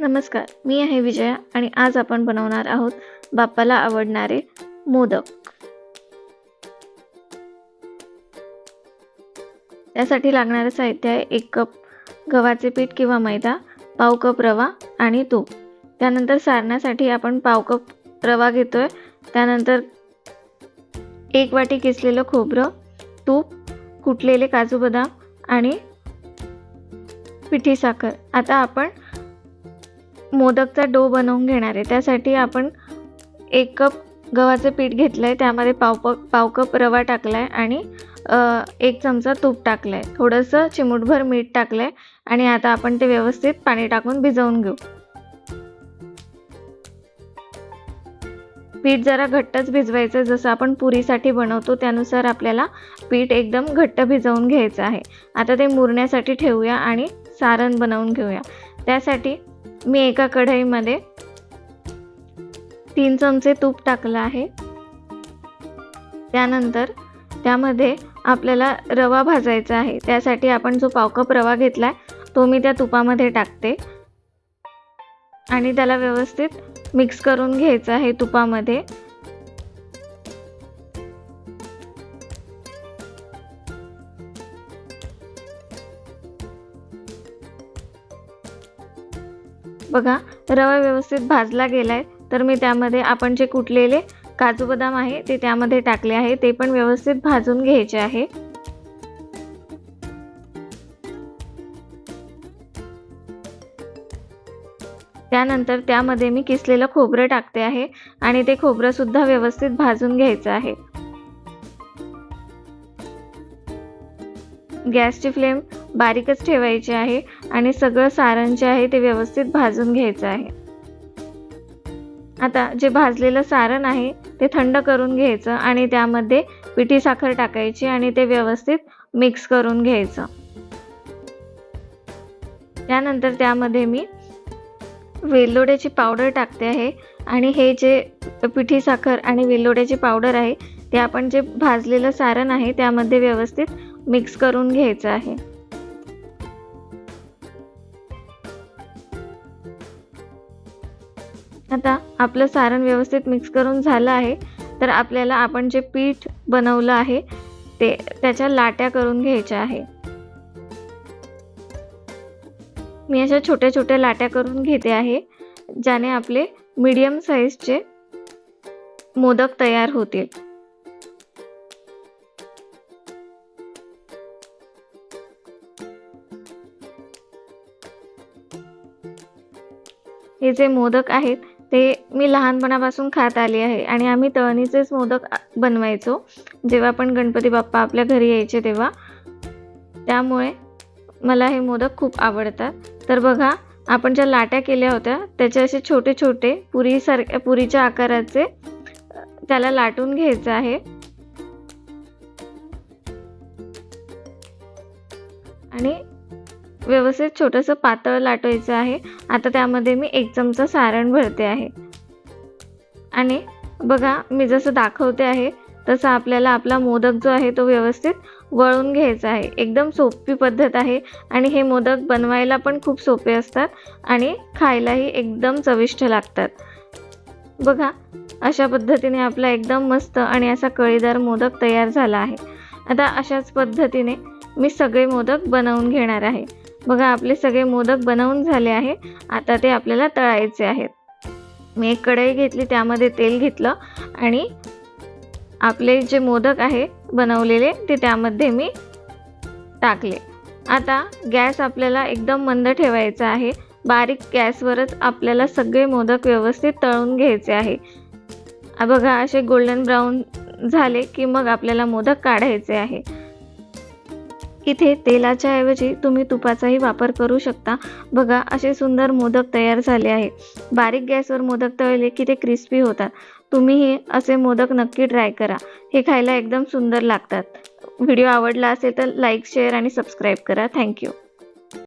नमस्कार मी आहे विजया आणि आज आपण बनवणार आहोत बाप्पाला आवडणारे मोदक. त्यासाठी लागणारं साहित्य आहे एक कप गव्हाचे पीठ किंवा मैदा पाव कप रवा आणि तूप. त्यानंतर सारण्यासाठी आपण पाव कप रवा घेतोय. त्यानंतर एक वाटी किसलेलं खोबरं तूप कुटलेले काजू बदाम आणि पिठी साखर. आता आपण मोदकचा डो बनवून घेणार आहे. त्यासाठी आपण एक कप गव्हाचं पीठ घेतलं आहे त्यामध्ये पाव प पाव कप रवा टाकला आहे आणि एक चमचा तूप टाकलं आहे थोडंसं चिमूटभर मीठ टाकलं आहे आणि आता आपण ते व्यवस्थित पाणी टाकून भिजवून घेऊ. पीठ जरा घट्टच भिजवायचं. जसं आपण पुरीसाठी बनवतो त्यानुसार आपल्याला पीठ एकदम घट्ट भिजवून घ्यायचं आहे. आता ते मुरण्यासाठी ठेवूया आणि सारण बनवून घेऊया. त्यासाठी मी एका कढईमध्ये तीन चमचे तूप टाकलं आहे. त्यानंतर त्यामध्ये आपल्याला रवा भाजायचा आहे. त्यासाठी आपण जो पावकप रवा घेतला आहे तो मी त्या तुपामध्ये टाकते. आणि त्याला व्यवस्थित मिक्स करून घ्यायचं आहे तुपामध्ये. बघा रवा व्यवस्थित भाजला गेला आहे तर मी त्यामध्ये आपण जे कुटलेले काजू बदाम आहे ते त्यामध्ये टाकले आहे ते पण व्यवस्थित भाजून घ्यायचे आहे. त्यानंतर त्यामध्ये मी किसलेलं खोबरं टाकते आहे आणि ते खोबरंसुद्धा व्यवस्थित भाजून घ्यायचं आहे. गॅसची फ्लेम बारीकच ठेवायची आहे आणि सगळं सारण जे आहे ते व्यवस्थित भाजून घ्यायचं आहे. आता जे भाजलेलं सारण आहे ते थंड करून घ्यायचं आणि त्यामध्ये पिठी साखर टाकायची आणि ते व्यवस्थित मिक्स करून घ्यायचं. त्यानंतर त्यामध्ये मी वेलदोड्याची पावडर टाकते आहे आणि हे जे पिठी साखर आणि वेलदोड्याची पावडर आहे ते आपण जे भाजलेलं सारण आहे त्यामध्ये व्यवस्थित मिक्स करून घ्यायचं आहे. आता आपलं सारण व्यवस्थित मिक्स करून झालं आहे. तर आपल्याला आपण जे पीठ बनवलं आहे ते त्याच्या लाट्या करून घ्यायच्या आहे. मी अशा छोट्या छोट्या लाट्या करून घेते आहे ज्याने आपले मीडियम साईजचे मोदक तयार होतील. हे जे मोदक आहेत ते मी लहानपणापासून खात आले आहे आणि आम्ही तळणीचेच मोदक बनवायचो. जेव्हा पण गणपती बाप्पा आपल्या घरी यायचे तेव्हा. त्यामुळे मला हे मोदक खूप आवडतात. तर बघा आपण ज्या लाट्या केल्या होत्या त्याचे असे छोटे छोटे पुरीसारख्या पुरीच्या आकाराचे त्याला लाटून घ्यायचं आहे. आणि व्यवस्थित छोटंसं पातळ लाटवायचं आहे. आता त्यामध्ये मी एक चमचा सारण भरते आहे. आणि बघा मी जसं दाखवते आहे तसं आपल्याला आपला मोदक जो आहे तो व्यवस्थित वळून घ्यायचा आहे. एकदम सोपी पद्धत आहे आणि हे मोदक बनवायला पण खूप सोपे असतात आणि खायलाही एकदम चविष्ट लागतात. बघा अशा पद्धतीने आपला एकदम मस्त आणि असा कळीदार मोदक तयार झाला आहे. आता अशाच पद्धतीने मी सगळे मोदक बनवून घेणार आहे. बघा आपले सगळे मोदक बनवून झाले आहे. आता ते आपल्याला तळायचे आहेत. मी एक कढई घेतली त्यामध्ये तेल घेतलं आणि आपले जे मोदक आहे बनवलेले ते त्यामध्ये मी टाकले. आता गॅस आपल्याला एकदम मंद ठेवायचा आहे. बारीक गॅसवरच आपल्याला सगळे मोदक व्यवस्थित तळून घ्यायचे आहे. बघा असे गोल्डन ब्राऊन झाले की मग आपल्याला मोदक काढायचे आहे. इथे तेलाच्या ऐवजी तुम्ही तुपाचाही वापर करू शकता. बघा असे सुंदर मोदक तयार झाले आहे. बारीक गॅसवर मोदक तळले की ते क्रिस्पी होतात. तुम्हीही असे मोदक नक्की ट्राय करा. हे खायला एकदम सुंदर लागतात. व्हिडिओ आवडला असेल तर लाईक शेअर आणि सबस्क्राईब करा. Thank you.